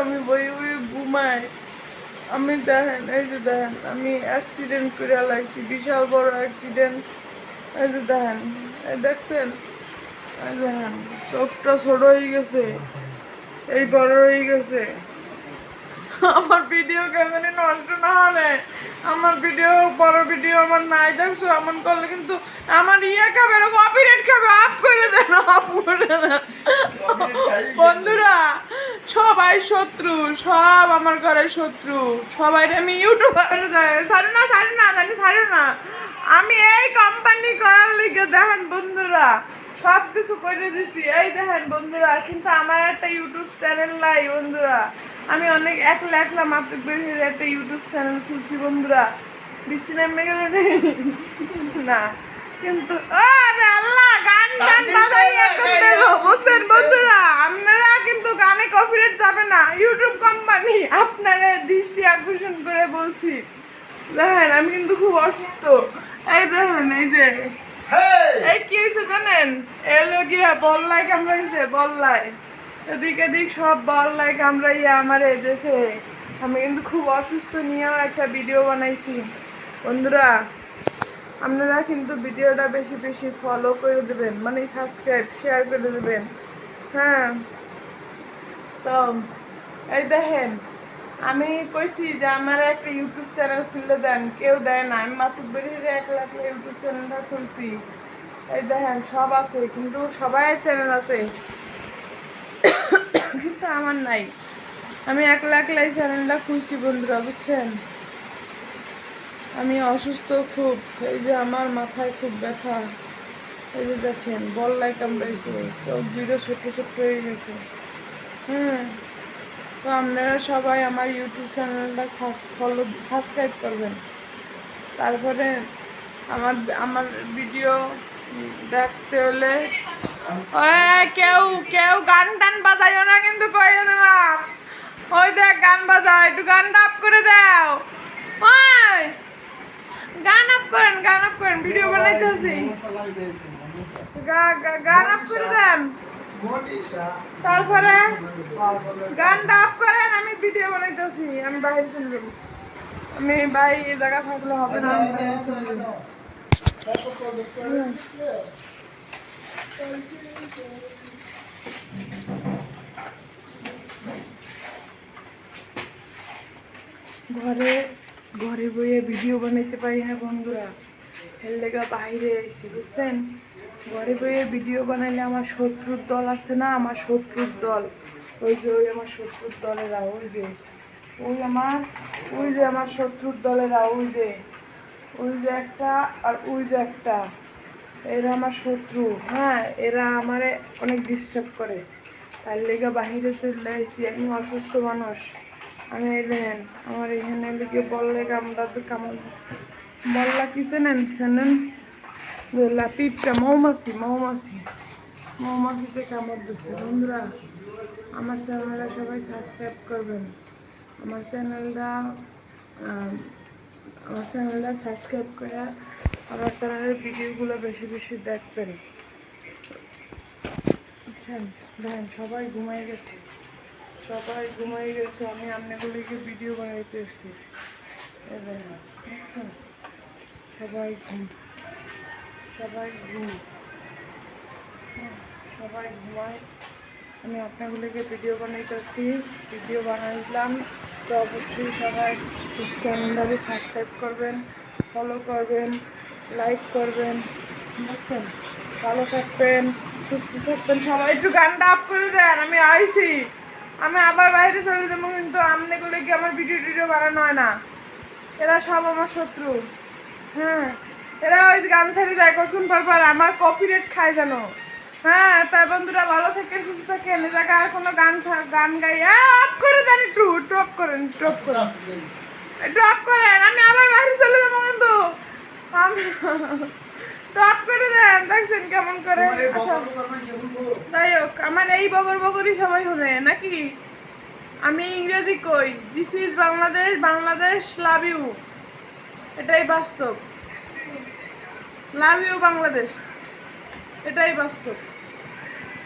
আমি বই বই ঘুমাই। আমি দেখেন, এই যে দেখেন, আমি অ্যাক্সিডেন্ট করে লাইছি, বিশাল বড় অ্যাক্সিডেন্ট এই যে দেখেন দেখছেন? এই দেখেন, চোখটা ছোট হয়ে গেছে, এই বড় হয়ে গেছে। আমার ভিডিও কেমন নষ্ট না হলে আমার ভিডিও বড় ভিডিও আমার নাই, দেখছ? এমন করলে কিন্তু আমার ইয়ে খাবে কপিরাইট খাবে আপ করে দেন আপ করে দেন। বন্ধুরা সবাই শত্রু সব আমার ঘরের শত্রু। সবাই আমি ইউটিউবার ছাড়ো না ছাড়ো না জানি ছাড়ো না। আমি এই কোম্পানি করার লিগে দেখেন বন্ধুরা সব কিছু করে দিছি। এই দেখেন বন্ধুরা কিন্তু আমার একটা ইউটিউব চ্যানেল নাই বন্ধুরা। আমি অনেক একলা একলা মাত্র বের হয়ে একটা ইউটিউব চ্যানেল খুলছি বন্ধুরা। বৃষ্টি নেমে গেলে না কিন্তু আরে আল্লাহ গান গান বাজাই বুঝছেন বন্ধুরা আপনারা কিন্তু গানে কপিরাইট যাবে না। ইউটিউব কোম্পানি আপনারা দৃষ্টি আকর্ষণ করে বলছি। দেখেন আমি কিন্তু খুব অসুস্থ। এই দেখেন এই যে। এই কি হয়েছে জানেন? এলো গিয়া বল্লাই কামড়াইছে বল্লাই এদিক এদিক সব বল্লাই কামড়াইয়া আমার এদেশে আমি কিন্তু খুব অসুস্থ নিয়েও একটা ভিডিও বানাইছি। বন্ধুরা আপনারা কিন্তু ভিডিওটা বেশি বেশি ফলো করে দেবেন মানে সাবস্ক্রাইব শেয়ার করে দেবেন। হ্যাঁ। তো, এই দেখেন, আমি কইছি যে আমার একটা ইউটিউব চ্যানেল খুলে দেন, কেউ দেয় না। আমি মাত্র বেরিয়ে এক লাখ ইউটিউব চ্যানেলটা খুলছি। এই দেখেন, সব আছে, কিন্তু সবাই চ্যানেল আছে। কিন্তু আমার নাই। আমি এক লাখ লাই চ্যানেলটা খুলছি বন্ধুরা, বুঝছেন? আমি অসুস্থ খুব। এই যে আমার মাথায় খুব ব্যথা। এই যে দেখেন বল্লাই কামড়াইছে চোখ দুটো ছোট্ট ছোট্ট হয়ে গেছে। হ্যাঁ। তো আপনারা সবাই আমার ইউটিউব চ্যানেলটা ফলো সাবস্ক্রাইব করবেন। তারপরে আমার আমার ভিডিও দেখতে হলে কেউ কেউ গান টান বাজাইও না কিন্তু কইও দিলাম ওই দেখ গান বাজাও, একটু গান আপ করে দাও। ওই! গান আপ করেন, গান আপ করেন, ভিডিও বানাইতেছি। গান আপ করে দেন। তারপরে গানটা আপ করেন, আমি ভিডিও বানাইতেছি, আমি বাইরে যাব। আমি ভাই, এই জায়গা থাকলে হবে না ঘরে ঘরে বইয়ে ভিডিও বানাইতে পারি না বন্ধুরা। এর লেগা বাইরে এসেছি বুঝছেন? ঘরে বইয়ে ভিডিও বানাইলে আমার শত্রুর দল আছে না, আমার শত্রুর দল। ওই যে, ওই আমার শত্রুর দলেরা ওই যে। ওই আমার, ওই যে আমার শত্রুর দলেরা ওই যে। ওই যে একটা আর ওই যে একটা। এরা আমার শত্রু। হ্যাঁ এরা আমারে অনেক ডিস্টার্ব করে। তার লেগে বাহিরে চলে এসেছি আমি অসুস্থ মানুষ। আমি দেখেন আমার এখানে লিখে বললে আমরা তো কামড় বললা কি চেনেন? চেনেন পিপটা মৌমাছি মৌমাছি। মৌমাছিতে কামড় দিচ্ছে বন্ধুরা। আমার চ্যানেলটা সবাই সাবস্ক্রাইব করবেন। আমার চ্যানেলটা আমার চ্যানেলটা সাবস্ক্রাইব করে আমার চ্যানেলের ভিডিওগুলো বেশি বেশি দেখবেন। বুঝছেন দেখেন সবাই ঘুমাই গেছে। সবাই ঘুমাই গেছে আমি আপনাগুলিকে ভিডিও বানাইতেছি। দেখেন, সবাই ঘুম সবাই ঘুম সবাই ঘুমায় আমি আপনাগুলিকে ভিডিও বানাইতেছি ভিডিও বানাইলাম। তো অবশ্যই সবাই চ্যানেলটাকে সাবস্ক্রাইব করবেন ফলো করবেন লাইক করবেন। বুঝছেন? ভালো থাকবেন সুস্থ থাকবেন সবাই। একটু গানটা আপ করে দেন আমি আইছি। আমি আবার বাইরে চলে যাব, কিন্তু আমনেগুলো কি আমার ভিডিও টিডিও বানানো হয় না? এরা সব আমার শত্রু। হ্যাঁ এরা ওই গান ছাড়ি দেয়, কতক্ষণ পর পর আমার কপি রেট খায় যেন। হ্যাঁ তাই বন্ধুরা ভালো থাকেন, সুস্থ থাকেন। এ জায়গায় আর কোনো গান গান গাই আপ করে দেন একটু ড্রপ করেন ড্রপ করেন। ড্রপ করেন, আমি আবার বাইরে চলে যাব কিন্তু ড্রপ করে দেখছেন কেমন করে? আচ্ছা যাই হোক আমার এই বগর বগরই সবাই হলে নাকি? আমি ইংরেজি কই? This is Bangladesh Bangladesh love you এটাই বাস্তব। Love you Bangladesh. এটাই বাস্তব।